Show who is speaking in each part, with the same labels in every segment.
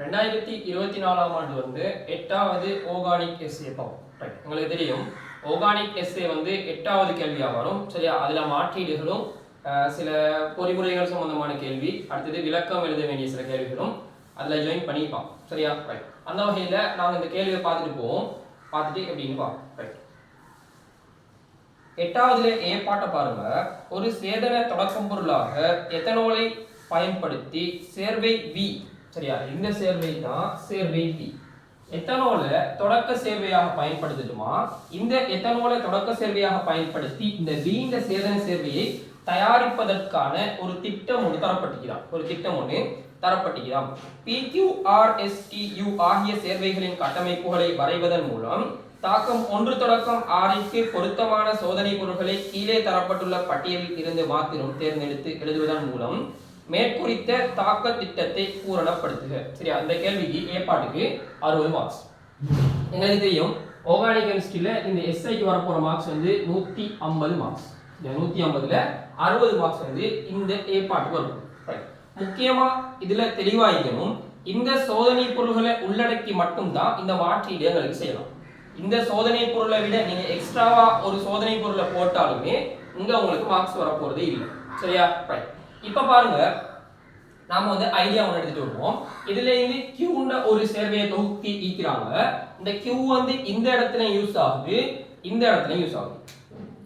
Speaker 1: ரெண்டாயிரத்தி இருபத்தி நாலாம் ஆண்டு வந்து எட்டாவது ஓர்கானிக் எஸ்ஏ பார்ப்போம் ரைட் உங்களுக்கு தெரியும். ஓர்கானிக் எஸ்ஏ வந்து எட்டாவது கேள்வியாக வரும். சரியா? அதில் மாற்றீடுகளும் சில பொறிமுறைகள் சம்பந்தமான கேள்வி அடுத்தது விளக்கம் எழுத வேண்டிய சில கேள்விகளும் அதில் ஜாயின் பண்ணிப்பான் சரியா? ரைட் அந்த வகையில் நாங்கள் இந்த கேள்வியை பார்த்துட்டு போவோம். பார்த்துட்டு எப்படின்னு பார்ப்போம். ரைட் எட்டாவதுல ஏ பாட்டை பாருங்க. ஒரு சேதன தொடக்கம் பொருளாக எத்தனோலை பயன்படுத்தி சேர்வை வி சரியா? இந்த சேர்வை தான் சேர்வை டி எத்தனோலை தொடக்க சேர்வையாக பயன்படுத்தணுமா? இந்த எத்தனோலை தொடக்க சேர்வையாக பயன்படுத்தி இந்த வீண்ட சேதன சேர்வையை தயாரிப்பதற்கான ஒரு திட்டம் ஒன்று தரப்பட்டுகிறான் ஒரு திட்டம் ஒன்று தரப்பட்டுகிறான் பிக்யூஆர்எஸ்டியு ஆகிய சேர்வைகளின் கட்டமைப்புகளை வரைவதன் மூலம் தாக்கம் ஒன்று தொடக்கம் ஆறிற்கு பொருத்தமான சோதனை பொருட்களை கீழே தரப்பட்டுள்ள பட்டியலில் இருந்து மாத்திரம் தேர்ந்தெடுத்து எழுதுவதன் மூலம் மேற்குறித்த தாக்க திட்டத்தை பூரணப்படுத்துக. சரியா? அந்த கேள்விக்கு ஏற்பாட்டுக்கு அறுபது மார்க்ஸ் எங்களுக்கு தெரியும் ஆர்கானிக் கெமிஸ்ட்ரியில் இந்த எஸ்ஐக்கு வரப்போகிற மார்க்ஸ் வந்து நூற்றி ஐம்பது மார்க்ஸ் இந்த நூற்றி ஐம்பதில் அறுபது மார்க்ஸ் வந்து இந்த ஏற்பாட்டுக்கு வரும். முக்கியமாக இதில் தெளிவாகிக்கணும் தெளிவாயிக்கணும் இந்த சோதனை பொருள்களை உள்ளடக்கி மட்டும்தான் இந்த மாற்றீடு எங்களுக்கு செய்யலாம். இந்த சோதனை பொருளை விட நீங்கள் எக்ஸ்ட்ராவாக ஒரு சோதனை பொருளை போட்டாலுமே இங்கே உங்களுக்கு மார்க்ஸ் வரப்போகிறதே இல்லை. சரியா? ரைட் இப்போ பாருங்க நாம வந்து ஐடியா ஒன்று எடுத்துட்டு வருவோம். இதுல இருந்து கியூன்ற ஒரு சேர்வையை தொகுத்தி ஈக்கிறாங்க இந்த கியூ வந்து இந்த இடத்துல யூஸ் ஆகுது இந்த இடத்துல யூஸ் ஆகுது.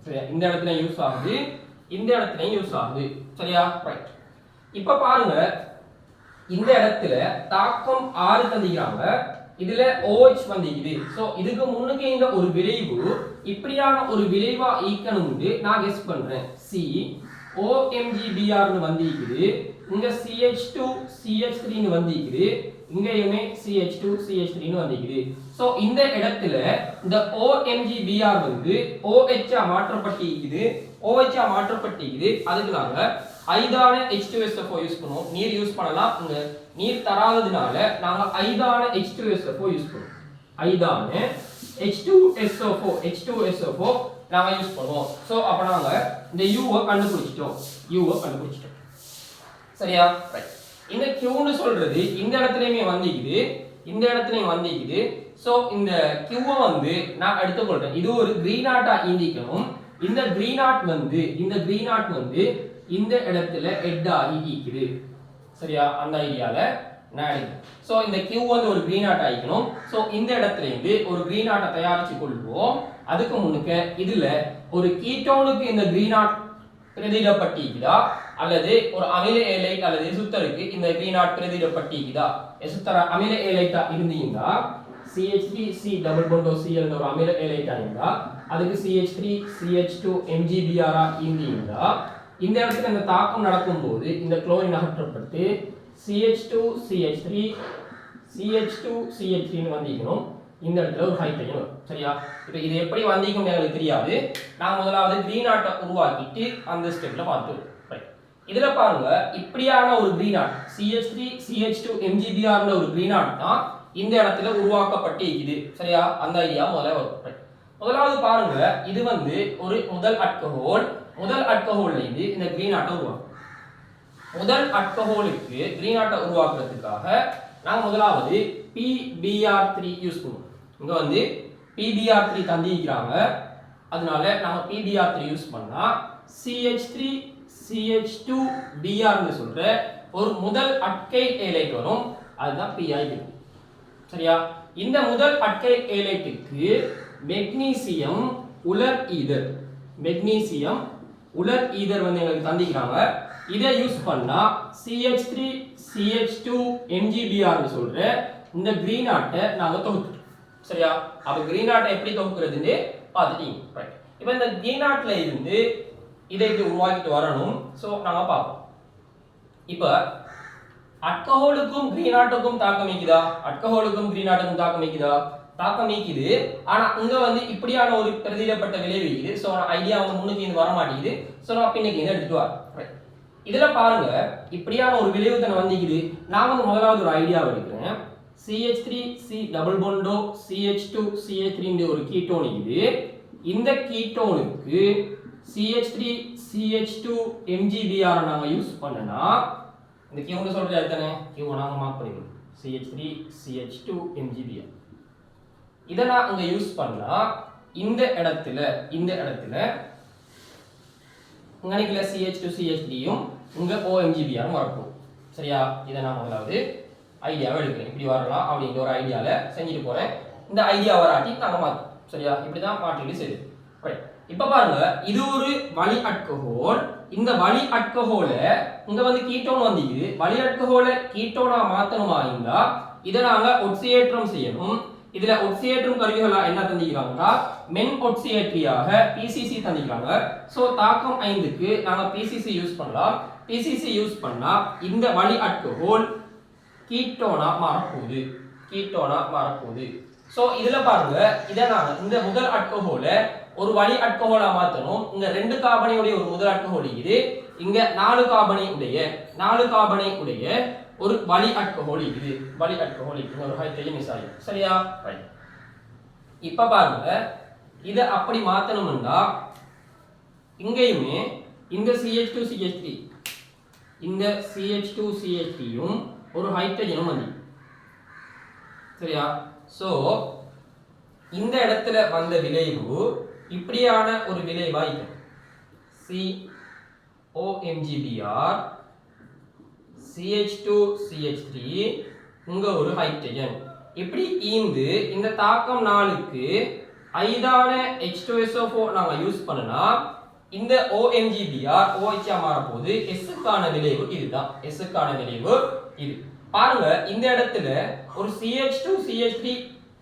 Speaker 1: சரியா? இந்த இடத்துல யூஸ் ஆகுது இந்த இடத்துல யூஸ் ஆகுது. சரியா? ரைட் இப்போ பாருங்க இந்த இடத்துல தாக்கம் ஆறு தந்திக்கிறாங்க இதுல ஓஹெச் வந்திக்குது ஸோ இதுக்கு முன்னுக்கு இந்த ஒரு விளைவு இப்படியான ஒரு விளைவா ஈக்கணும் நான் கெஸ் பண்றேன். சி ஓஎம்ஜிபிஆர்னு வந்திருக்குது. இங்க சிஹெச் டூ சிஹெச் த்ரீன்னு வந்திருக்குது. இங்கேயுமே சிஹெச் டூ சிஹெச் த்ரீன்னு வந்திருக்குது. ஸோ இந்த இடத்துல இந்த ஓஎம்ஜிபிஆர் வந்து ஓஹெச்ஆ மாற்றப்பட்டிருக்குது. ஓஹெச்ஆ மாற்றப்பட்டிருக்குது. அதுக்கு நாங்க ஐதான H2SFO யூஸ் பண்ணுவோம். நீர் யூஸ் பண்ணலாம். இங்க நீர் தராததுனால நாங்க ஐதான H2SFO யூஸ் பண்ணுவோம். ஐதான H2SO4 H2SO4 நாங்க யூஸ் பண்ணுவோம். ஸோ அப்போ நாங்கள் இந்த யூவை கண்டுபிடிச்சிட்டோம். யூவை கண்டுபிடிச்சிட்டோம். சரியா? ரைட் இந்த கியூன்னு சொல்றது இந்த இடத்துலையுமே வந்திக்குது. இந்த இடத்துலையும் வந்திக்குது. ஸோ இந்த கியூவை வந்து நான் எடுத்துக்கொள்றேன். இது ஒரு கிரீன் ஆட்டா ஈந்திக்கணும் இந்த கிரீன் ஆட் வந்து இந்த கிரீன் ஆட் வந்து இந்த இடத்துல ஹெட் ஆகி ஈக்குது சரியா? அந்த ஐடியாவில் நான் ஸோ இந்த கியூ வந்து ஒரு க்ரீன் ஆட் ஆகிக்கணும் ஸோ இந்த இடத்துலேருந்து ஒரு க்ரீன் ஆட்டை தயாரித்து கொள்வோம். அதுக்கு முன்னுக்கு இதில் ஒரு கீட்டோனுக்கு இந்த க்ரீன் ஆட் பிரதிடப்பட்டிக்குதா அல்லது ஒரு அமில ஏலைட் அல்லது எசுத்தருக்கு இந்த க்ரீன் ஆட் பிரதிடப்பட்டிக்குதா எசுத்தர அமில ஏலைட்டா இருந்தீங்கன்னா சிஹெச்டி சி டபுள் பொண்டோ சிஎல் ஒரு அமில ஏலைட்டா இருந்தா அதுக்கு சிஹெச் த்ரீ சிஹெச் டூ எம்ஜிபிஆரா இருந்தீங்கன்னா இந்த இடத்துல இந்த தாக்கம் நடக்கும்போது இந்த குளோரின் அகற்றப்பட்டு CH2 CH3 CH2 CH3 ன்னு வந்திக்கணும் இந்த இடத்துல ஒரு ஹைட்ரஜன் வரும் சரியா? இப்போ இது எப்படி வந்திக்கும் எங்களுக்கு தெரியாது. நான் முதலாவது கிரீன் ஆட்டை உருவாக்கிட்டு அந்த ஸ்டெப்பில் பார்த்துருவோம் இதில் பாருங்க இப்படியான ஒரு green add CH3 CH2 MgBr ன்ற ஒரு கிரீன் ஆட் தான் இந்த இடத்துல உருவாக்கப்பட்டு இருக்குது சரியா? அந்த ஐடியா முதல்ல வரும். முதலாவது பாருங்க இது வந்து ஒரு முதல் அட்கஹோல் முதல் அட்கஹோல்ல இது இந்த கிரீன் ஆட்டை உருவாக்கும். முதல் அட்கஹோலுக்கு கிரீன் ஆட்டை உருவாக்குறதுக்காக நாங்கள் முதலாவது பிபிஆர் த்ரீ யூஸ் பண்ணுவோம். இங்கே வந்து பிபிஆர் த்ரீ தந்திக்கிறாங்க அதனால நாங்கள் P B R three use பண்ணால் C H three C H two பிஆர்னு சொல்கிற ஒரு முதல் அட்கை ஏலைட் வரும். அதுதான் பிஐ சரியா? இந்த முதல் அட்கை ஏலைட்டுக்கு மெக்னீசியம் உலர் ஈதர். மெக்னீசியம் உலர் ஈதர் வந்து எங்களுக்கு தந்திக்கிறாங்க இதை யூஸ் பண்ணா சிஹெச் த்ரீ சிஹெச் டூ எம்ஜிபிஆர்னு சொல்ற இந்த கிரீன் ஆட்டை நாங்கள் தொகுத்துட்டோம். சரியா? அப்போ கிரீன் ஆட்டை எப்படி தொகுக்கிறதுன்னு பார்த்துட்டீங்க. ரைட் இப்போ இந்த கிரீன் ஆட்டில் இருந்து இதை இப்படி உருவாக்கிட்டு வரணும். ஸோ நாங்கள் பார்ப்போம். இப்போ அட்கஹோலுக்கும் கிரீன் ஆட்டுக்கும் தாக்கம் நீக்குதா? அட்கஹோலுக்கும் கிரீன் ஆட்டுக்கும் தாக்கம் நீக்குதா? தாக்கம் நீக்குது. ஆனா இங்க வந்து இப்படியான ஒரு பிரதியிடப்பட்ட விளைவு ஸோ ஐடியா வந்து முன்னுக்கு இருந்து வர மாட்டேங்குது ஸோ நான் பின்னுக்கு இதை எடுத்துட்டு வரேன். இதில் பாருங்க இப்படியான ஒரு விளைவு தானே வந்திக்குது. நான் வந்து முதலாவது ஒரு ஐடியா எடுக்கிறேன். CH three C double bond CH two CH த்ரீன்ற ஒரு கீட்டோன் இது இந்த கீட்டோனுக்கு CH three CH two MGBR நாங்கள் யூஸ் பண்ணனா இந்த கியூன்னு சொல்கிறது அதுதானே கியூ நாங்கள் மார்க் பண்ணிக்கணும். CH three CH two MGBR இதை நான் அங்கே யூஸ் பண்ணால் இந்த இடத்துல இந்த இடத்துல இங்கனைக்குள்ள சிஹெச் டு சிஹெச் டியும் உங்கள் ஓஎம்ஜிபிஆரும் வரப்போம் சரியா? இதை நான் முதலாவது ஐடியாவை எடுக்கிறேன். இப்படி வரலாம் அப்படிங்கிற ஒரு ஐடியாவில் செஞ்சுட்டு போகிறேன் இந்த ஐடியா வராட்டி நாங்கள் மாற்றோம் சரியா? இப்படி தான் மாற்றிட்டு சரி ரைட் இப்போ பாருங்க இது ஒரு வழி அட்கஹோல் இந்த வழி அட்கஹோல இங்க வந்து கீட்டோன் வந்துக்குது. வழி அட்கஹோல கீட்டோனா மாத்தணுமா இருந்தா இதை நாங்க ஒட்சியேற்றம் செய்யணும். இதுல ஒட்சியேற்றும் கருவிகளா என்ன தந்திக்கிறாங்கன்னா மென் ஒட்சியேற்றியாக பிசிசி தந்திக்கிறாங்க. சோ தாக்கம் ஐந்துக்கு நாங்க பிசிசி யூஸ் பண்ணலாம். பிசிசி யூஸ் பண்ணா இந்த வழி அட்கோல் கீட்டோனா மாறப்போகுது. கீட்டோனா மாறப்போகுது. சோ இதுல பாருங்க இதை நாங்க இந்த முதல் அட்கஹோல ஒரு வழி அட்கோலா மாத்தணும். இந்த ரெண்டு காபனையுடைய ஒரு முதல் அட்கோல் இது. இங்க நாலு காபனை உடைய நாலு காபனை உடைய ஒரு வலி அட்கஹோல் இது வலி அட்கஹோல் ஒரு ஹைட்ரஜன் மிஸ் சரியா? ரைட் இப்ப பாருங்க. இதை அப்படி மாத்தணும்னா இங்கேயுமே இந்த சிஹெச் டூ சிஹெச் த்ரீ இந்த சிஹெச் டூ சிஹெச் த்ரீயும் ஒரு ஹைட்ரஜனும் வந்து. சரியா? ஸோ இந்த இடத்துல வந்த விளைவு இப்படியான ஒரு விளைவாக இருக்கும். C OMGBR CH two CH இங்க ஒரு ஹைட்ரஜன் இப்படி ஈந்து இந்த தாக்கம் நாளுக்கு ஐதான எச் டூ யூஸ் பண்ணனா இந்த ஓஎம்ஜிபிஆர் ஓஹெச்ஆ S எஸ்ஸுக்கான விளைவு இதுதான். எஸ்ஸுக்கான விளைவு இது. பாருங்க இந்த இடத்துல ஒரு சிஹெச் டூ MGBr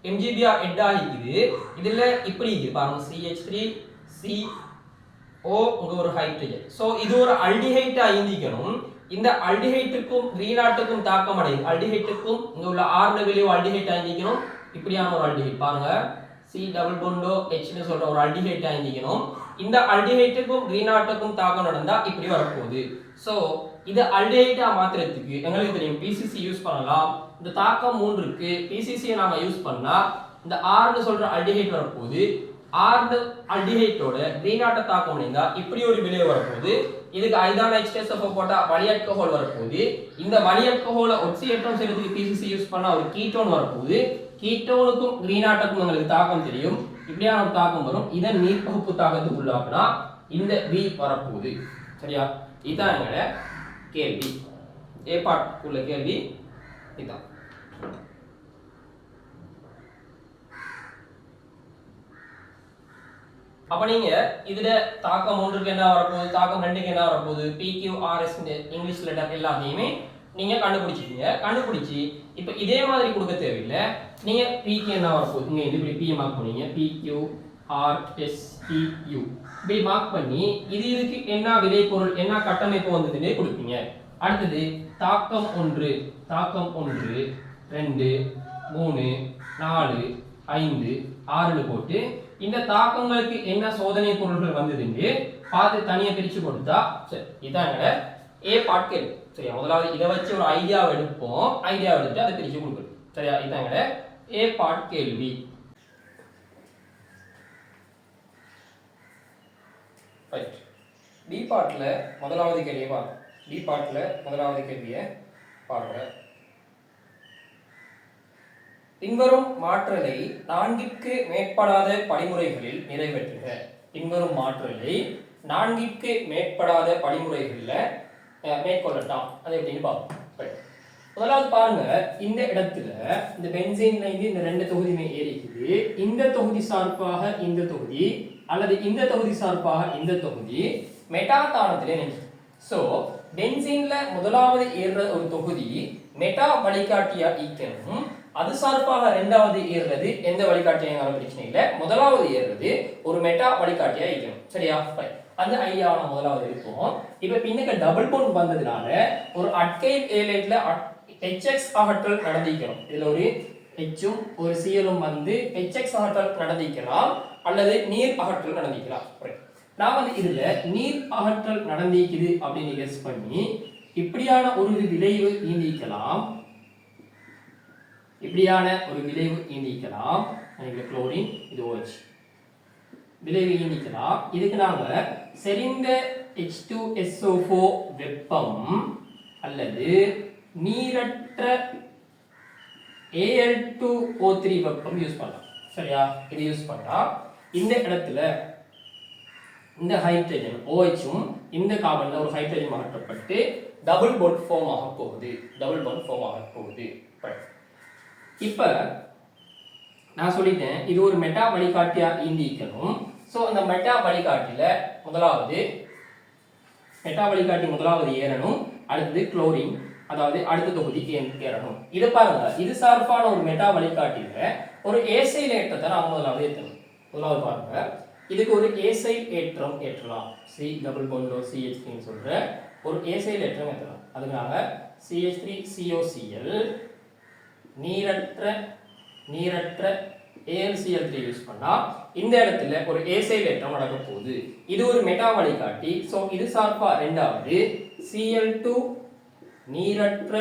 Speaker 1: எம்ஜிபிஆர் ஹெட் ஆகிக்குது. இதுல இப்படி இருக்கு. பாருங்க சிஹெச் C சி ஓ உங்க ஒரு ஹைட்ரஜன் ஸோ இது ஒரு அல்டிஹைட் இந்திக்கணும் இந்த அல்டிஹைட்டுக்கும் ரீனாட்டுக்கும் தாக்கம் அடையும் அல்டிஹைட்டுக்கும் இங்க உள்ள ஆறு விளைவு அல்டிஹைட் இந்திக்கணும் இப்படியான ஒரு அல்டிஹைட் பாருங்க சி டபுள் பொண்டோ ஹெச்னு சொல்ற ஒரு அல்டிஹைட் இந்திக்கணும் இந்த அல்டிஹைட்டுக்கும் ரீனாட்டுக்கும் தாக்கம் நடந்தா இப்படி வரப்போகுது ஸோ இது அல்டிஹைட்டா மாத்திரத்துக்கு எங்களுக்கு தெரியும் பிசிசி யூஸ் பண்ணலாம் இந்த தாக்கம் மூன்று இருக்கு பிசிசியை நாங்கள் யூஸ் பண்ணா இந்த ஆர்னு சொல்ற அல்டிஹைட் வரப்போகுது ஆறு அல்டிஹைட்டோட ரீனாட்ட தாக்கம் அடைந்தா இப்படி ஒரு விளைவு வரப்போகுது. இதுக்கு ஐதான எக்ஸ்டேசப்போ போட்டால் வலி வலியற்கஹோல் வரப்போகுது. இந்த வலியற்கஹோலை ஒட்சியேற்றம் செய்யறதுக்கு பிசிசி யூஸ் பண்ணால் ஒரு கீட்டோன் வரப்போகுது. கீட்டோனுக்கும் கிரீனாட்டுக்கும் எங்களுக்கு தாக்கம் தெரியும். இப்படியான ஒரு தாக்கம் வரும். இதன் நீர்ப்பகுப்பு தாக்கத்துக்கு உள்ளாக்குனா இந்த வி வரப்போகுது. சரியா? இதான் எங்களோட கேள்வி. ஏ உள்ள கேள்வி. இதான். அப்ப நீங்க இதுல தாக்கம் ஒன்றுக்கு என்ன வரப்போகுது? தாக்கம் ரெண்டுக்கு என்ன வரப்போகுது? பி கியூ இங்கிலீஷ் லெட்டர் எல்லாத்தையுமே நீங்க கண்டுபிடிச்சிட்டீங்க. கண்டுபிடிச்சி இப்ப இதே மாதிரி கொடுக்க தேவையில்லை. நீங்க பிக்கு என்ன வரப்போகுது? நீங்க இது இப்படி பி மார்க் பண்ணீங்க. P Q R S U இப்படி மார்க் பண்ணி இது இதுக்கு என்ன விளைபொருள் என்ன கட்டமைப்பு வந்ததுன்னே கொடுப்பீங்க. அடுத்தது தாக்கம் ஒன்று தாக்கம் ஒன்று ரெண்டு மூணு நாலு ஐந்து ஆறுன்னு போட்டு இந்த தாக்கங்களுக்கு என்ன சோதனை பொருள்கள் வந்ததுன்னு பார்த்து தனியா பிரிச்சு கொடுத்தா சரி இதான் எங்களோட ஏ கேள்வி. சரியா? முதலாவது இதை வச்சு ஒரு ஐடியாவை எடுப்போம். ஐடியாவை எடுத்து அதை பிரிச்சு கொடுக்கணும். சரியா? இதான் ஏ பாட் கேள்வி. ரைட் பி பாட்டில் முதலாவது கேள்வியை பாருங்க பி பாட்டில் முதலாவது கேள்வியை பாடுறேன் பின்வரும் மாற்றலை நான்கிற்கு மேற்படாத படிமுறைகளில் நிறைவேற்றுக. பின்வரும் மாற்றலை நான்கிற்கு மேற்படாத படிமுறைகளில் அஹ், மேற்கொள்ளட்டாம் அது எப்படின்னு பார்ப்போம். முதலாவது பாருங்க இந்த இடத்துல இந்த பென்சைன் இருந்து இந்த ரெண்டு தொகுதியுமே ஏறிக்குது. இந்த தொகுதி சார்பாக இந்த தொகுதி அல்லது இந்த தொகுதி சார்பாக இந்த தொகுதி மெட்டாத்தானத்திலே நின்று. ஸோ பென்சீன்ல முதலாவது ஏறுற ஒரு தொகுதி மெட்டா வழிகாட்டியா ஈக்கணும். அது சார்பாக ரெண்டாவது ஏறுறது எந்த வழிகாட்டியாலும் பிரச்சனை இல்லை. முதலாவது ஏறுறது ஒரு மெட்டா வழிகாட்டியா ஏறும் சரியா? Fine. அந்த ஐடியாவை நம்ம முதலாவது இருக்கும் இப்ப பின்னுக்கு டபுள் போன் வந்ததுனால ஒரு அட்கை ஏலைட்ல ஹெச்எக்ஸ் அகற்றல் நடந்திக்கணும் இதுல ஒரு ஹெச்சும் ஒரு சிஎலும் வந்து ஹெச்எக்ஸ் அகற்றல் நடந்திக்கலாம் அல்லது நீர் அகற்றல் நடந்திக்கலாம் நான் வந்து இதுல நீர் அகற்றல் நடந்திக்குது அப்படின்னு கெஸ் பண்ணி இப்படியான ஒரு விளைவு நீந்திக்கலாம் இப்படியான ஒரு விளைவு ஈந்திக்கலாம் குளோரின் இது ஓஹெச் விளைவு ஈந்திக்கலாம் இதுக்கு நாங்க செறிந்த H2SO4 வெப்பம் அல்லது நீரற்ற ஏஎல் டூ ஓ த்ரீ வெப்பம் யூஸ் பண்ணலாம். சரியா? இது யூஸ் பண்ணா இந்த இடத்துல இந்த ஹைட்ரஜன் ஓஹெச்சும் OH இந்த கார்பன்ல ஒரு ஹைட்ரஜன் மாற்றப்பட்டு டபுள் பாண்ட் ஃபார்ம் ஆக போகுது. டபுள் பாண்ட் ஃபார்ம் ஆக போகுது. பட் இப்ப நான் சொல்லிட்டேன் இது ஒரு மெட்டா வழிகாட்டியா இந்திக்கணும் ஸோ அந்த மெட்டா வழிகாட்டில முதலாவது மெட்டா வழிகாட்டி முதலாவது ஏறணும். அடுத்தது குளோரின் அதாவது அடுத்த தொகுதி ஏறணும். இது பாருங்க இது சார்பான ஒரு மெட்டா வழிகாட்டியில் ஒரு ஏசைல் ஏற்றத்தை நான் முதலாவது ஏற்றணும். முதலாவது பாருங்க இதுக்கு ஒரு ஏசைல் ஏற்றம் ஏற்றலாம். சி டபுள் போண்டோ சிஹெச் சொல்ற ஒரு ஏசைல் ஏற்றம் ஏற்றலாம். அதுக்காக சிஹெச் த்ரீ சிஓசிஎல் நீரற்ற நீரற்ற ஏஎல்சிஎல் த்ரீ யூஸ் பண்ணால் இந்த இடத்துல ஒரு ஏசைல் ஏற்றம் நடக்க போகுது. இது ஒரு மெட்டா வழிகாட்டி. ஸோ இது சார்பா ரெண்டாவது சிஎல் டூ நீரற்ற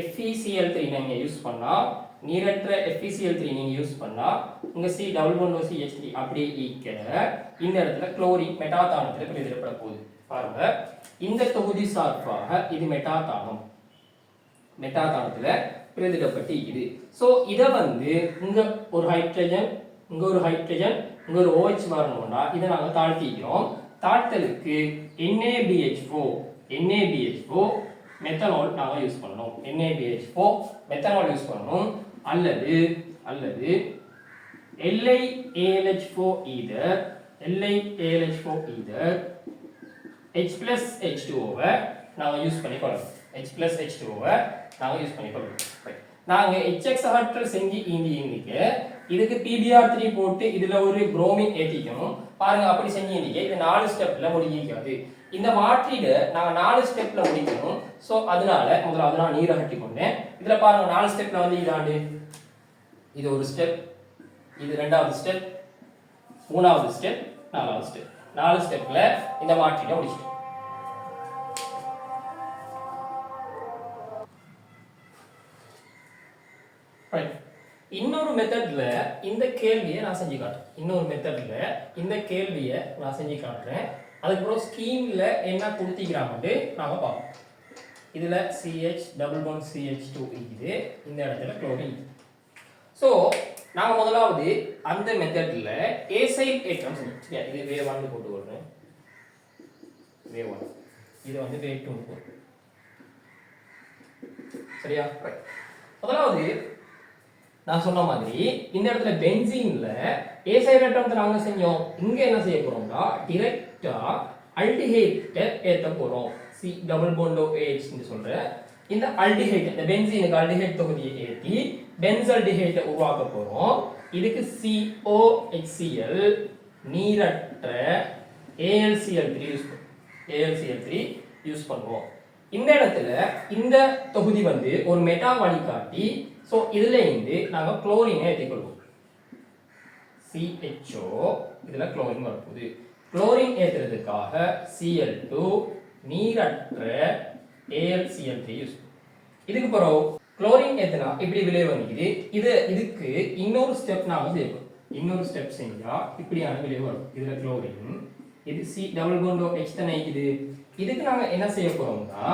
Speaker 1: எஃப்இசிஎல் த்ரீ நீங்கள் யூஸ் பண்ணால் நீரற்ற FeCl3 த்ரீ நீங்கள் யூஸ் பண்ணால் உங்கள் C double one CH three அப்படியே ஈக்கிற இந்த இடத்துல குளோரின் மெட்டாதானத்தில் பிரதிடப்பட போகுது. பாருங்க. இந்த தொகுதி சார்பாக இது மெட்டாதானம் மெட்டாதானத்துல பிரிந்துடப்பட்டு இருக்குது. ஸோ இதை வந்து இங்கே ஒரு ஹைட்ரஜன் இங்கே ஒரு ஹைட்ரஜன் இங்கே ஒரு OH ஓஹெச் வரணும்னா இதை நாங்கள் தாழ்த்திக்கிறோம். தாழ்த்தலுக்கு NaBH4 NaBH4 மெத்தனால் நாங்கள் யூஸ் பண்ணணும். NaBH4 மெத்தனால் யூஸ் பண்ணணும். அல்லது அல்லது LiALH4 either LiALH4 either H plus H2O-வை நாங்கள் யூஸ் பண்ணி கொள்ளணும் ஹெச் பிளஸ் ஹெச் டூ ஓவை நாங்கள் யூஸ் பண்ணி கொள்ளணும் நாங்க HX அகற்றல் செஞ்சு ஈந்தி ஈந்திக்க இதுக்கு PBr3 த்ரீ போட்டு இதுல ஒரு புரோமின் ஏற்றிக்கணும் பாருங்க அப்படி செஞ்சு ஈந்திக்க இது நாலு ஸ்டெப்ல முடிக்காது இந்த மாற்றீடு நாங்க நாலு ஸ்டெப்ல முடிக்கணும். சோ அதனால முதலாவது நான் நீர் அகட்டி கொண்டேன். இதுல பாருங்க நாலு ஸ்டெப்ல வந்து இதாண்டு. இது ஒரு ஸ்டெப் இது ரெண்டாவது ஸ்டெப் மூணாவது ஸ்டெப் நாலாவது ஸ்டெப் நாலு ஸ்டெப்ல இந்த மாற்றீட்டை முடிச்சிட்டோம். இன்னொரு மெத்தட்ல இந்த கேள்வியை நான் செஞ்சு காட்டுறேன். இன்னொரு மெத்தட்ல இந்த கேள்வியை நான் செஞ்சு காட்டுறேன். அதுக்கப்புறம் ஸ்கீம்ல என்ன கொடுத்திக்கிறாங்கன்னு நாம பார்ப்போம். இதுல CH double one CH two இது இந்த இடத்துல குளோரின் ஸோ நாங்கள் முதலாவது அந்த மெத்தட்ல ஏசைல் ஏற்றம் செஞ்சோம் சரியா இது வே ஒன் போட்டு கொள்றேன் வே ஒன் இது வந்து வே டூ சரியா? முதலாவது நான் சொன்ன மாதிரி இந்த இடத்துல பென்சீன்ல ஏசைல் வந்து நாங்க செஞ்சோம். இங்க என்ன செய்ய போறோம்னா டிரெக்டா அல்டிஹைட்டை ஏத்த போறோம். சி டபுள் போண்டோ ஏஹ் சொல்கிறேன் இந்த அல்டிஹைட் இந்த பென்சீனுக்கு அல்டிஹைட் தொகுதியை ஏற்றி பென்சல்டிஹைட்டை உருவாக்க போறோம். இதுக்கு COHCL நீரற்ற ALCL three use ALCL three use பண்ணுவோம். இந்த இடத்துல இந்த தொகுதி வந்து ஒரு மெட்டா வழிகாட்டி ஸோ இதுல இருந்து நாங்க குளோரினை ஏற்றிக்கொள்வோம் சிஹெச்ஓ இதில் குளோரின் வரப்போகுது. குளோரின் ஏத்துறதுக்காக Cl2 நீரற்ற AlCl3 யூஸ் இதுக்கு பிறகு குளோரின் ஏத்துனா இப்படி விளைவு வந்துக்குது இது இதுக்கு இன்னொரு ஸ்டெப் நாம செய்யணும் இன்னொரு ஸ்டெப் செஞ்சால் இப்படியான விளைவு வரும். இதில் குளோரின் இது சி டபுள் பாண்டோ எச் தானே இது இதுக்கு நாங்கள் என்ன செய்ய போகிறோம்னா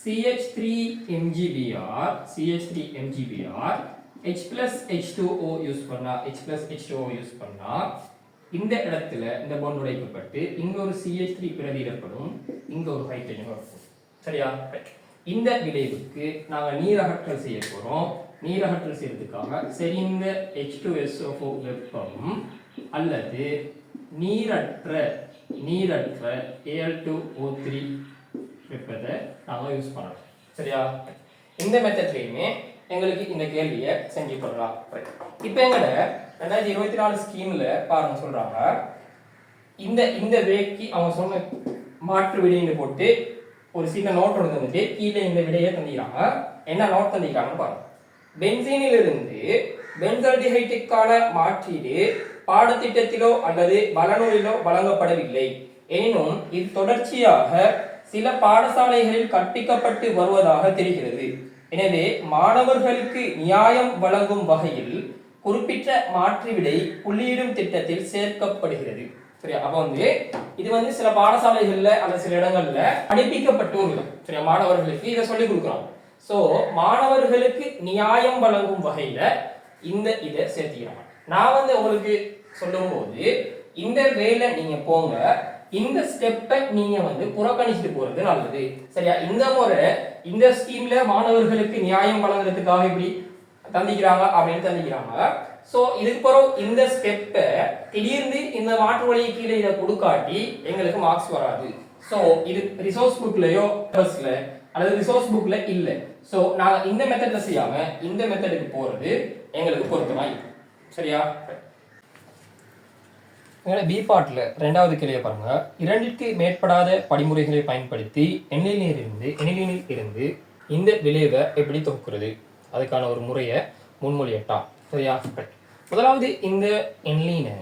Speaker 1: CH3MgBr CH3MgBr H plus H2O use பண்ணா H plus H2O யூஸ் பண்ணா இந்த இடத்துல இந்த பாண்ட் உடைக்கப்பட்டு இங்க ஒரு CH3 பிரதியிடப்படும் இங்க ஒரு ஹைட்ரஜன் வரும் சரியா? இந்த விளைவுக்கு நாங்க நீர் அகற்றல் செய்ய போறோம். நீர் அகற்றல் செய்யறதுக்காக செறிந்த H2SO4 வெப்பம் அல்லது நீரற்ற நீரற்ற Al2O3 வெப்பத்தை நாங்கள் யூஸ் பண்ணலாம் சரியா? இந்த மெத்தட்லேயுமே எங்களுக்கு இந்த கேள்வியை செஞ்சு கொள்ளலாம் இப்போ எங்கட ரெண்டாயிரத்தி இருபத்தி நாலு ஸ்கீம்ல பாருங்க சொல்றாங்க. இந்த இந்த வேக்கு அவங்க சொன்ன மாற்று விடைன்னு போட்டு ஒரு சின்ன நோட் ஒன்று தந்துட்டு கீழே இந்த விடையை தந்திக்கிறாங்க என்ன நோட் தந்திக்கிறாங்கன்னு பாருங்க. பென்சீனிலிருந்து பென்சல்டிஹைட்டுக்கான மாற்றீடு பாடத்திட்டத்திலோ அல்லது வளநூலிலோ வழங்கப்படவில்லை. எனினும் இது தொடர்ச்சியாக சில பாடசாலைகளில் கற்பிக்கப்பட்டு வருவதாக தெரிகிறது. எனவே மாணவர்களுக்கு நியாயம் வழங்கும் வகையில் குறிப்பிட்ட மாற்று விடை புள்ளியிடும் திட்டத்தில் சேர்க்கப்படுகிறது. சரியா? அப்ப வந்து இது வந்து சில பாடசாலைகள்ல அல்லது சில இடங்கள்ல அனுப்பிக்கப்பட்டு விடும் சரியா? மாணவர்களுக்கு இதை சொல்லி கொடுக்குறோம். ஸோ மாணவர்களுக்கு நியாயம் வழங்கும் வகையில இந்த இதை சேர்த்துக்கிறாங்க நான் வந்து உங்களுக்கு சொல்லும்போது இந்த வேலை நீங்க போங்க இந்த ஸ்டெப்பை நீங்க வந்து புறக்கணிச்சுட்டு போறது நல்லது. சரியா? இந்த முறை இந்த ஸ்கீம்ல மாணவர்களுக்கு நியாயம் வழங்குறதுக்காக இப்படி தந்திக்கிறாங்க அப்படின்னு தந்திக்கிறாங்க. சோ இதுக்கு பிறகு இந்த ஸ்டெப்பை திடீர்னு இந்த மாற்று வழியை கீழே இதை கொடுக்காட்டி எங்களுக்கு மார்க்ஸ் வராது. சோ இது ரிசோர்ஸ் புக்லயோ பஸ்ல அல்லது ரிசோர்ஸ் புக்ல இல்ல. சோ நாங்க இந்த மெத்தட்ல செய்யாம இந்த மெத்தடுக்கு போறது எங்களுக்கு பொருத்தமா சரியா? எங்களை பி பாட்டில் ரெண்டாவது கேள்வியை பாருங்க. இரண்டிற்கு மேற்படாத படிமுறைகளை பயன்படுத்தி எண்ணிலிருந்து எண்ணிலில் இருந்து இந்த விளைவை எப்படி தொகுக்கிறது? அதுக்கான ஒரு முறையை முன்மொழியட்டா சரியா? முதலாவது இந்த எண்லீனை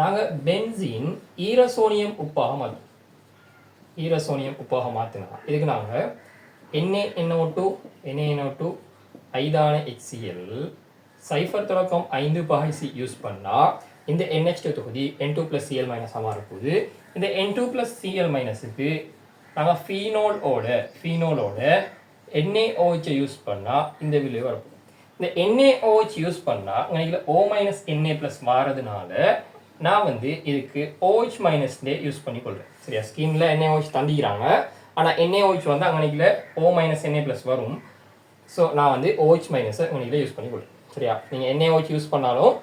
Speaker 1: நாங்கள் பென்சின் ஈரசோனியம் உப்பாக மாற்றோம் ஈரசோனியம் உப்பாக மாற்றினா இதுக்கு நாங்கள் எண்ணெய் எண்ணோ டூ எண்ணெய் எண்ணோ டூ ஐதான எச்சிஎல் சைஃபர் தொடக்கம் ஐந்து பகைசி யூஸ் பண்ணால் இந்த NH2 தொகுதி N two plus CL minus இருப்போது இந்த என் டூ ப்ளஸ் சிஎல் மைனஸுக்கு நாங்கள் ஃபீனோலோட ஃபீனோலோட NaOH யூஸ் பண்ணால் இந்த விளைவு வரப்போகுது. இந்த NaOH யூஸ் பண்ணால் உங்களுக்கு ஓ மைனஸ் என்ஏ ப்ளஸ் மாறதுனால நான் வந்து இதுக்கு ஓஹெச் மைனஸ்லேயே யூஸ் பண்ணி கொள்கிறேன் சரியா? ஸ்கீமில் NaOH தந்திக்கிறாங்க. ஆனால் NaOH வந்து அங்கனைக்கில் ஓ மைனஸ் என்ஏ ப்ளஸ் வரும். ஸோ நான் வந்து ஓஹெச் மைனஸை உங்களை யூஸ் பண்ணி கொள்கிறேன் சரியா? நீங்கள் NaOH யூஸ் பண்ணாலும்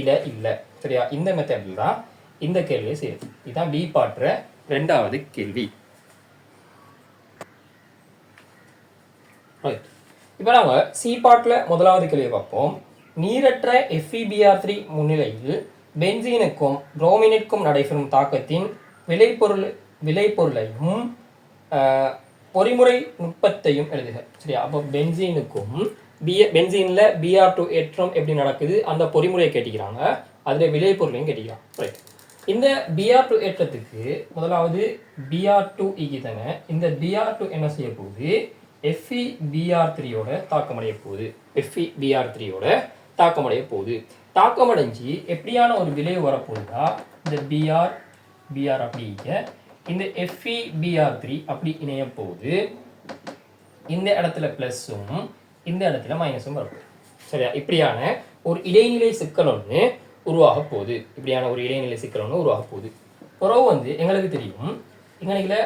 Speaker 1: இல்லை இல்லை. சரியா? இந்த மெத்தடில் தான் இந்த கேள்வியை செய்யுது இதுதான் பி பாட்டுற ரெண்டாவது கேள்வி. ரைட் இப்போ நாங்கள் சி பாட்டில் முதலாவது கேள்வியை பார்ப்போம். நீரற்ற எஃபிபிஆர் த்ரீ முன்னிலையில் பென்சீனுக்கும் புரோமினுக்கும் நடைபெறும் தாக்கத்தின் விளைபொருள் விளைபொருளையும் பொறிமுறை நுட்பத்தையும் எழுதுக. சரியா? அப்போ பென்சீனுக்கும் பி பென்சீனில் பிஆர் டூ ஏற்றம் எப்படி நடக்குது? அந்த பொறிமுறையை கேட்டிக்கிறாங்க அதில் விளைபொருளையும் கேட்டிக்கிறாங்க ரைட் இந்த பிஆர் டூ ஏற்றத்துக்கு முதலாவது பிஆர் டூ e தானே? இந்த பிஆர் டூ என்ன செய்ய போகுது? எஃப்இ பிஆர் த்ரீயோட தாக்கமடைய போகுது. எஃப்இ பிஆர் த்ரீயோட தாக்கமடைய போகுது. தாக்கமடைஞ்சு எப்படியான ஒரு விளைவு வரப்போகுதா இந்த பிஆர் பிஆர் அப்படி இங்க, இந்த எஃப்இ பிஆர் த்ரீ அப்படி இணைய போகுது. இந்த இடத்துல ப்ளஸ்ஸும் இந்த இடத்துல மைனஸும் வரப்போகுது. சரியா? இப்படியான ஒரு இடைநிலை சிக்கல் ஒன்று உருவாக போகுது. இப்படியான ஒரு இடைநிலை சிக்கல் ஒன்று உருவாக போகுது. உறவு வந்து எங்களுக்கு தெரியும். எங்களுக்கு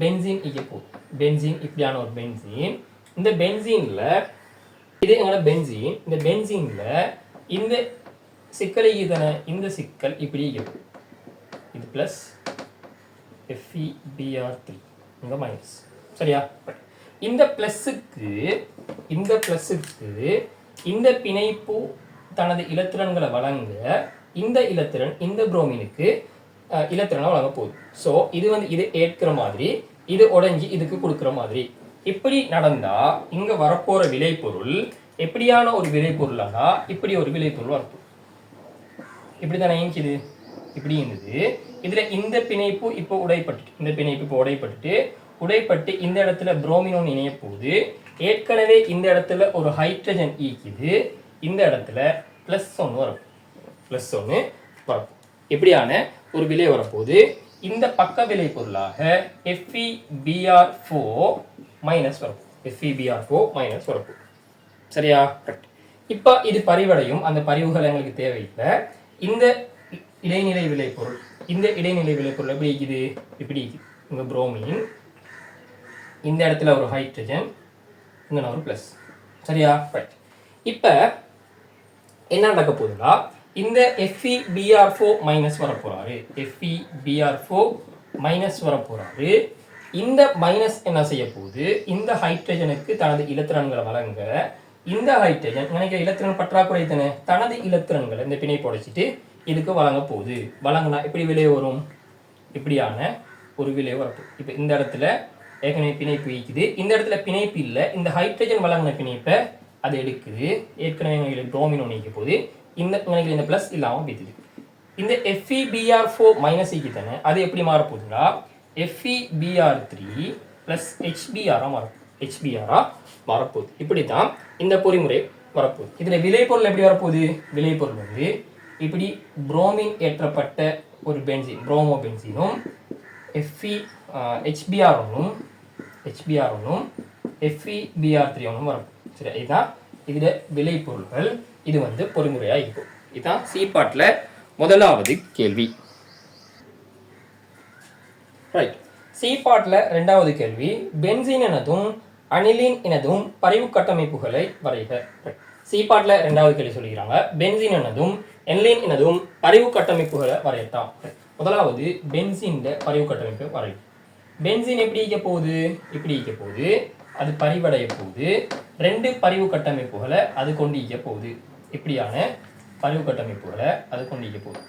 Speaker 1: பென்சீன் இங்க போகுது பென்சீன் இப்படியான ஒரு பென்சீன் இந்த பென்சீனில் இது எங்களோட பென்சீன் இந்த பென்சீனில் இந்த சிக்கல் இதன இந்த சிக்கல் இப்படி இருக்கு இது ப்ளஸ் எஃப்இபிஆர் த்ரீ இங்கே மைனஸ் சரியா? இந்த ப்ளஸ்ஸுக்கு இந்த ப்ளஸ்ஸுக்கு இந்த பிணைப்பு தனது இலத்திரன்களை வழங்க இந்த இலத்திரன் இந்த புரோமினுக்கு இலத்திரனை வழங்க போகுது. ஸோ இது வந்து இது ஏற்கிற மாதிரி இது உடைஞ்சி இதுக்கு கொடுக்குற மாதிரி. இப்படி நடந்தா இங்க வரப்போற விளைபொருள் எப்படியான ஒரு விளைபொருளானா இப்படி ஒரு விளைபொருள் வரப்போகுது. இப்படி தானே இயங்கிது? இப்படி இருந்தது இதுல இந்த பிணைப்பு இப்போ உடைப்பட்டு இந்த பிணைப்பு இப்போ உடைப்பட்டு உடைப்பட்டு இந்த இடத்துல புரோமினோன் இணைய போகுது. ஏற்கனவே இந்த இடத்துல ஒரு ஹைட்ரஜன் ஈக்குது இந்த இடத்துல ப்ளஸ் ஒன்று வரும் ப்ளஸ் ஒன்று வரும் எப்படியான? ஒரு விலை வரப்போகுது. இந்த பக்க விலை பொருளாக எஃப்இ ஃபோ மைனஸ் வரப்போம் எஃப்இ ஃபோ மைனஸ் வரப்போம் சரியா? கரெக்ட் இப்போ இது பரிவடையும். அந்த பரிவுகள் எங்களுக்கு தேவையில்லை. இந்த இ- இடைநிலை விளைபொருள் இந்த இடைநிலை விளைபொருள் எப்படி இருக்குது? இப்படி இருக்குது. இங்கே புரோமின் இந்த இடத்துல ஒரு ஹைட்ரஜன் இங்கே ஒரு ப்ளஸ் சரியா? ரைட் இப்போ என்ன நடக்க போகுதுன்னா இந்த எஃப்இ பிஆர் மைனஸ் வர போகிறாரு எஃப்இ பிஆர் மைனஸ் வர போகிறாரு இந்த மைனஸ் என்ன செய்ய போகுது? இந்த ஹைட்ரஜனுக்கு தனது இலத்திரன்களை வழங்க இந்த ஹைட்ரஜன் நினைக்கிற இலத்திரன் பற்றாக்குறை தானே? தனது இலத்திரன்களை இந்த பிணைப்பு உடைச்சிட்டு இதுக்கு வழங்க போகுது. வழங்கினா எப்படி விலை வரும்? இப்படியான ஒரு விலை வரப்போ இப்போ இந்த இடத்துல ஏற்கனவே பிணைப்பு வைக்குது இந்த இடத்துல பிணைப்பு இல்லை. இந்த ஹைட்ரஜன் வழங்கின பிணைப்பை அது எடுக்குது. ஏற்கனவே எங்களுக்கு டோமினோ நீக்க போகுது. இந்த எனக்கு இந்த ப்ளஸ் இல்லாமல் போய்த்துது இந்த எஃப்இபிஆர் ஃபோர் மைனஸ் இக்கு தானே அது எப்படி மாற போகுதுன்னா த்ரீ ப்ளஸ் ஹெச்பிஆராக மாறும் ஹெச்பிஆராக வரப்போகுது இப்படி தான் இந்த பொறிமுறை வரப்போகுது. இதில் விளைபொருள் எப்படி வரப்போகுது? விளைபொருள் வந்து இப்படி புரோமின் ஏற்றப்பட்ட ஒரு பென்சின் புரோமோ பென்சினும் எஃப்இ ஹெச்பிஆர் ஒன்றும் ஹெச்பிஆர் ஒன்றும் எஃப்இபிஆர் த்ரீ ஒன்றும் வரப்போகுது. சரி இதுதான் இதில் விளைபொருள்கள். இது வந்து பொறுமுறையாக இருக்கும். இதுதான் சி பாட்டில் முதலாவது கேள்வி. ரைட் சி பாட்டில் ரெண்டாவது கேள்வி. பென்சின் எனதும் அனிலின் எனதும் பரிவு கட்டமைப்புகளை வரைக. சி பாட்டில் ரெண்டாவது கேள்வி சொல்லிக்கிறாங்க. பென்சின் எனதும் என்லின் எனதும் பரிவு கட்டமைப்புகளை வரையட்டாம் முதலாவது பென்சின் பரிவு கட்டமைப்பு வரையும் பென்சின் எப்படி இருக்க போகுது? இப்படி இருக்க போகுது. அது பரிவடைய போகுது ரெண்டு பரிவு கட்டமைப்புகளை அது கொண்டு இருக்க போகுது இப்படியான பரிவு கட்டமைப்புகளை அது கொண்டு இருக்க போகுது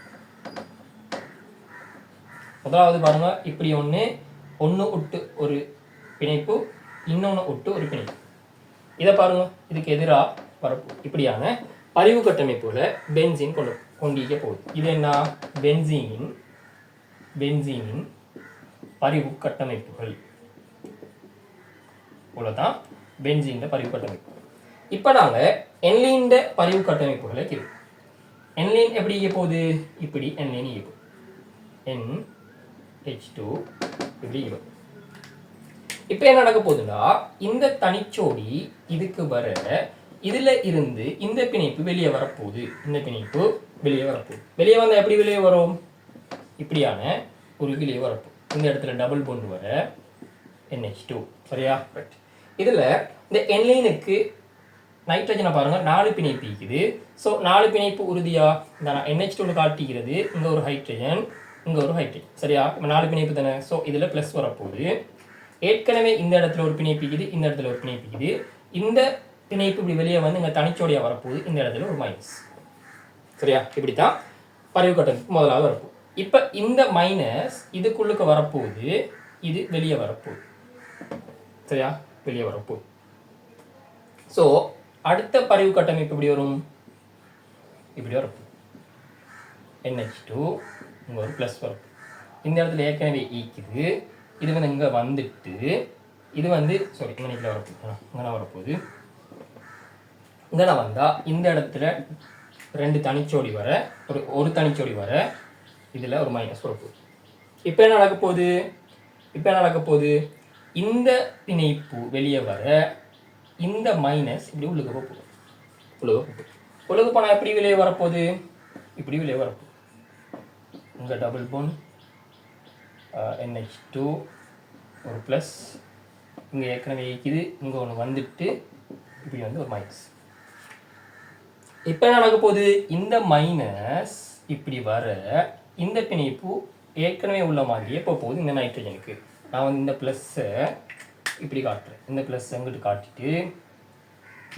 Speaker 1: முதலாவது பாருங்க இப்படி ஒன்று ஒன்று விட்டு ஒரு பிணைப்பு இன்னொன்று விட்டு ஒரு பிணைப்பு. இதை பாருங்க இதுக்கு எதிராக வரப்பு இப்படியான பரிவு கட்டமைப்புகளை பென்சின் கொண்டு கொண்டிருக்க போகுது இது என்ன? பென்சீனின் பென்சீனின் பரிவு கட்டமைப்புகள். இவ்வளோதான் பென்சீனின் பரிவு கட்டமைப்பு இப்போ நாங்கள் என்லீன்ட பரிவு கட்டமைப்புகளை கேள்வி என்லீன் எப்படி இயக்க போகுது? இப்படி என்லீன் இயக்கும் என் ஹெச் டூ இப்படி இயக்கும் இப்போ என்ன நடக்க போகுதுன்னா இந்த தனிச்சோடி இதுக்கு வர இதில் இருந்து இந்த பிணைப்பு வெளியே வரப்போகுது. இந்த பிணைப்பு வெளியே வரப்போகுது. வெளியே வந்தால் எப்படி வெளியே வரும்? இப்படியான ஒரு வெளியே வரப்போகுது. இந்த இடத்துல டபுள் பொண்டு வர என்ஹெச் டூ சரியா? ரைட் இதில் இந்த என்லைனுக்கு நைட்ரஜனை பாருங்கள் நாலு பிணைப்பு இருக்குது. ஸோ நாலு பிணைப்பு உறுதியாக இந்த NH2 டூவில் காட்டிக்கிறது இங்கே ஒரு ஹைட்ரஜன் இங்கே ஒரு ஹைட்ரஜன் சரியா? இப்போ நாலு பிணைப்பு தானே? ஸோ இதில் ப்ளஸ் வரப்போகுது. ஏற்கனவே இந்த இடத்துல ஒரு பிணைப்பு இருக்குது இந்த இடத்துல ஒரு பிணைப்பு இருக்குது. இந்த பிணைப்பு இப்படி வெளியே வந்து இங்கே தனிச்சோடியாக வரப்போகுது. இந்த இடத்துல ஒரு மைனஸ் சரியா? இப்படி தான் பரிவு கட்டமைப்பு முதலாவது வரப்போகுது. இப்போ இந்த மைனஸ் இதுக்குள்ளுக்கு வரப்போகுது இது வெளியே வரப்போகுது. சரியா? வெளியே வரப்போ. ஸோ அடுத்த பரிவு கட்டமைப்பு எப்படி வரும்? இப்படி வரப்போ. என்ஹெச் டூ இங்கே ஒரு ப்ளஸ் வரும் இந்த இடத்துல ஏற்கனவே ஈக்குது இது வந்து இங்கே வந்துட்டு இது வந்து சாரி இங்கே நிற்கல வரப்போகுது இங்கே வரப்போகுது. இங்கே வந்தால் இந்த இடத்துல ரெண்டு தனிச்சோடி வர ஒரு ஒரு தனிச்சோடி வர இதில் ஒரு மைனஸ் வரப்போகுது. இப்போ என்ன நடக்க போகுது? இப்போ என்ன நடக்க போகுது? இந்த பிணைப்பு வெளியே வர இந்த மைனஸ் இப்படி உள்ளுக்கு போக போகுது. உள்ளுக்கு போகுது. உள்ளுக்கு போனால் எப்படி வெளியே வரப்போகுது? இப்படி வெளியே வரப்போகுது. இங்கே டபுள் போன் என்ஹெச் டூ ஒரு ப்ளஸ் இங்கே ஏற்கனவே இருக்குது இங்கே ஒன்று வந்துட்டு இப்படி வந்து ஒரு மைனஸ் இப்போ என்ன நடக்க போகுது? இந்த மைனஸ் இப்படி வர இந்த பிணைப்பு ஏற்கனவே உள்ள மாதிரியே இப்போ போகுது. இந்த நைட்ரஜனுக்கு நான் வந்து இந்த ப்ளஸ்ஸை இப்படி காட்டுறேன். இந்த ப்ளஸ் அங்கிட்டு காட்டிட்டு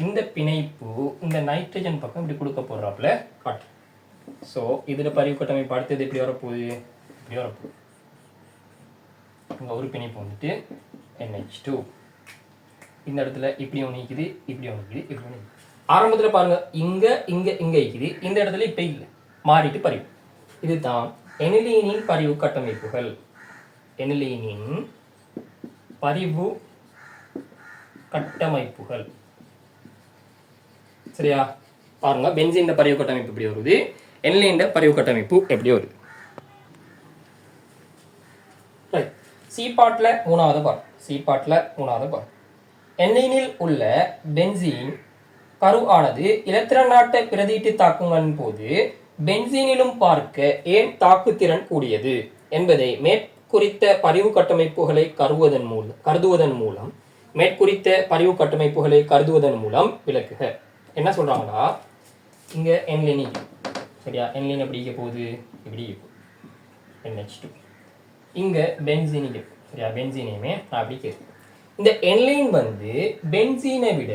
Speaker 1: இந்த பிணைப்பு இந்த நைட்ரஜன் பக்கம் இப்படி கொடுக்க போடுறாப்புல காட்டுறேன் ஸோ இதில் பரிவுக்கட்டமைப்பு அடுத்தது எப்படி வரப்போகுது? இப்படி வரப்போகுது. இங்கே ஒரு பிணைப்பு வந்துட்டு என்ஹெச் டூ இந்த இடத்துல இப்படி ஒன்று நிற்குது இப்படி ஒன்று நிற்குது இப்படி ஒன்று ஆரம்பத்தில் பாருங்கள் இங்கே இங்கே இங்கே இருக்குது இந்த இடத்துல இப்போ இல்லை. மாறிட்டு பறிவு இதுதான் எனிலீனின் பறிவு கட்டமைப்புகள். எனிலீனின் பரிவு கட்டமைப்புகள். சரியா? பாருங்க பென்சின் பரிவு கட்டமைப்பு எப்படி வருது? என்லைன் பரிவு கட்டமைப்பு எப்படி வருது? சி பாட்டில் மூணாவது பார். சி பாட்டில் மூணாவது பார். என்லைனில் உள்ள பென்சீன் கரு ஆனது இலத்திரன் நாட்டை தாக்குங்களின் போது பென்சீனிலும் பார்க்க ஏன் தாக்குத்திறன் கூடியது என்பதை மேற்குறித்த பரிவு கட்டமைப்புகளை கருவதன் மூலம் கருதுவதன் மூலம் மேற்குறித்த பரிவு கட்டமைப்புகளை கருதுவதன் மூலம் விளக்குக. என்ன சொல்கிறாங்கன்னா இங்கே என்லினி சரியா? என்லின் எப்படி இருக்க போகுது? இப்படி இருக்கும் NH2 டூ இங்கே பென்சீன் இருக்கு. சரியா? பென்சீனையுமே நான் அப்படி கேட்குறேன் இந்த என்லைன் வந்து பென்சீனை விட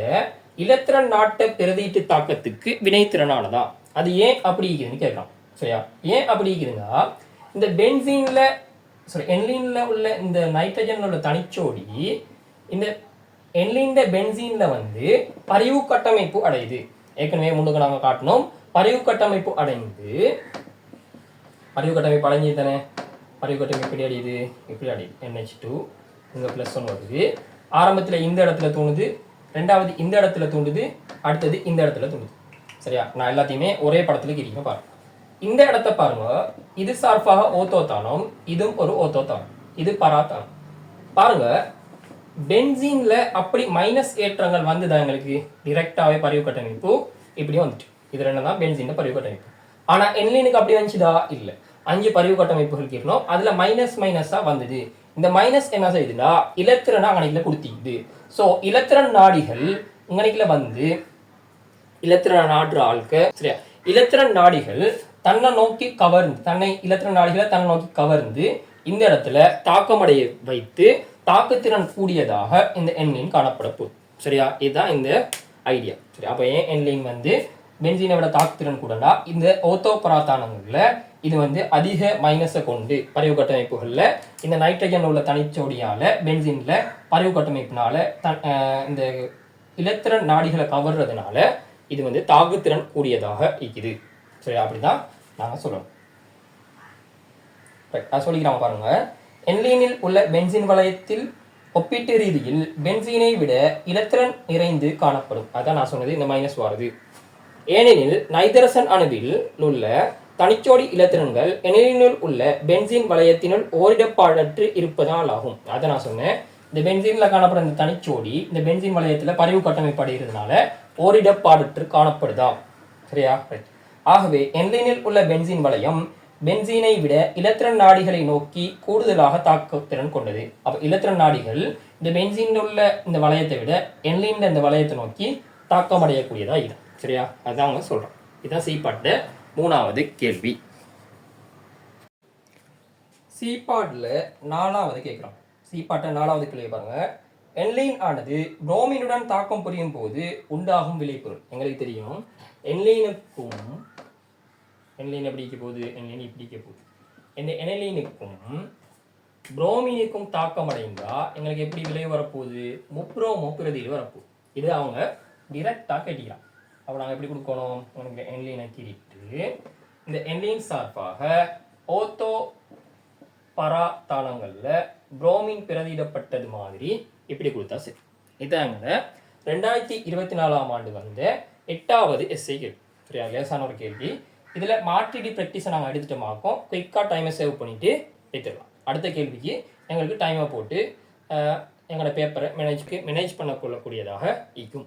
Speaker 1: இலத்திரன் நாட்ட பிரதீட்டு தாக்கத்துக்கு வினைத்திறனானதா அது ஏன் அப்படி இருக்குதுன்னு கேட்கலாம். சரியா? ஏன் அப்படி இருக்குதுன்னா இந்த பென்சீனில் சாரி என்லீனில் உள்ள இந்த நைட்ரஜன்ல உள்ள தனிச்சோடி இந்த என்லீன்ட பென்சீனில் வந்து பரிவு கட்டமைப்பு அடையுது. ஏற்கனவே முன்னுக்கு நாங்கள் காட்டினோம். பரிவு கட்டமைப்பு அடைந்து பரிவு கட்டமைப்பு அடைஞ்சது தானே? பரிவு கட்டமைப்பு எப்படி அடையுது? எப்படி அடையுது? என்ஹெச் டூ இங்கே ப்ளஸ் ஒன் வருது ஆரம்பத்தில் இந்த இடத்துல தோணுது ரெண்டாவது இந்த இடத்துல தூண்டுது அடுத்தது இந்த இடத்துல தூண்டுது. சரியா? நான் எல்லாத்தையுமே ஒரே படத்துல கிரிக்கணும் பாருங்க. இந்த இடத்த பாருங்க. இது சார்பாக ஓத்தோத்தானம் இதுவும் ஒரு ஓத்தோத்தானம். இது பராத்தானம். பாருங்க பென்சீன்ல அப்படி மைனஸ் ஏற்றங்கள் வந்துதான் எங்களுக்கு? டிரெக்டாவே பரிவு கட்டமைப்பு இப்படி வந்துட்டு. இது ரெண்டு தான் பென்சீன் பரிவு கட்டமைப்பு. ஆனா என்லினுக்கு அப்படி வந்துச்சுதா? இல்ல. அஞ்சு பரிவு கட்டமைப்புகள் இருக்கணும் அதுல மைனஸ் மைனஸா வந்தது. இந்த மைனஸ் என்ன செய்யுதுன்னா இலத்திரனா அங்கனைக்குல கொடுத்திக்குது. ஸோ இலத்திரன் நாடிகள் இங்கனைக்குல வந்து இலத்திரன் நாடுற ஆளுக்கு சரியா? இலத்திரன் நாடிகள் தன்னை நோக்கி கவர்ந்து தன்னை இலத்திரன் நாடிகளை தன்னை நோக்கி கவர்ந்து இந்த இடத்துல தாக்கமடைய வைத்து தாக்குத்திறன் கூடியதாக இந்த எண்ணின் காணப்பட சரியா? இதுதான் இந்த ஐடியா சரி அப்போ ஏன் எண்ணின் வந்து பென்சீனை விட தாக்குத்திறன் கூடனா இந்த ஓத்தோ பராத்தானங்களில் இது வந்து அதிக மைனஸை கொண்டு பரிவு கட்டமைப்புகளில் இந்த நைட்ரஜன் உள்ள தனிச்சோடியால் பென்சீன்ல பரிவு கட்டமைப்பினால தன் இந்த இலத்திரன் நாடிகளை கவர்றதுனால இது வந்து தாக்குத்திறன் கூடியதாக இருக்குது. சரி அப்படிதான் நாங்கள் சொல்லணும் Right, அது சொல்லிக்கிறாங்க பாருங்க. என்லீனில் உள்ள பென்சின் வளையத்தில் ஒப்பீட்டு ரீதியில் பென்சீனை விட இலத்திரன் நிறைந்து காணப்படும். அதான் நான் சொன்னது இந்த மைனஸ் வருது. ஏனெனில் நைதரசன் அணுவில் உள்ள தனிச்சோடி இலத்திரன்கள் எனிலினுள் உள்ள பென்சீன் வளையத்தினுள் ஓரிடப்பாடற்று இருப்பதால் ஆகும் அதை நான் சொன்னேன். இந்த பென்சீனில் காணப்படுற இந்த தனிச்சோடி இந்த பென்சீன் வளையத்தில் பரிவு கட்டமைப்படுகிறதுனால ஓரிடப்பாடற்று காணப்படுதா சரியா? ரைட் ஆகவே என்லைனில் உள்ள பென்சீன் வளையம் பென்சீனை விட இலத்திரன் நாடிகளை நோக்கி கூடுதலாக தாக்குத்திறன் கொண்டது. அப்போ இலத்திரன் நாடிகள் இந்த பென்சீன்ல உள்ள இந்த வளையத்தை விட என்லைனில் இந்த வளையத்தை நோக்கி தாக்கம் அடையக்கூடியதாக இது. சரியா? அதான் அவங்க சொல்கிறோம் இதுதான் சீப்பாட்ட மூணாவது கேள்வி. சீப்பாட்டில் நாலாவது கேட்குறோம் சீப்பாட்டை நாலாவது கேள்வி பாருங்க. என்லைன் ஆனது புரோமினுடன் தாக்கம் புரியும் போது உண்டாகும் விளைபொருள். எங்களுக்கு தெரியும். என்லைனுக்கும் என்லைன் எப்படி இருக்க போகுது? என்லைன் இப்படி இருக்க போகுது. இந்த என்லைனுக்கும் புரோமினுக்கும் தாக்கம் அடைந்தால் எங்களுக்கு எப்படி விளைவு வரப்போகுது? முப்ரோமோ பிரதியில் வரப்போகுது. இது அவங்க டிரெக்டாக கேட்டிக்கலாம் அப்போ நாங்கள் எப்படி கொடுக்கணும்? உங்களுக்கு என்லைனை கிரிட்டு இந்த என்லைன் சார்பாக ஓத்தோ பரா தாளங்களில் புரோமின் பிரதியிடப்பட்டது மாதிரி இப்படி கொடுத்தா சரி. இதாங்க. ரெண்டாயிரத்தி இருபத்தி நாலாம் ஆண்டு வந்த எட்டாவது எஸ்ஐ கேள்வி. சரியா? லேசான ஒரு கேள்வி. இதில் மாற்றிடி ப்ராக்டிஸை நாங்கள் எடுத்துட்டோமாக்கோம் குயிக்காக டைமை சேவ் பண்ணிவிட்டு எடுத்துடலாம். அடுத்த கேள்விக்கு எங்களுக்கு டைமை போட்டு எங்களோட பேப்பரை மேனேஜ்க்கு மேனேஜ் பண்ண கொள்ளக்கூடியதாக இருக்கும்.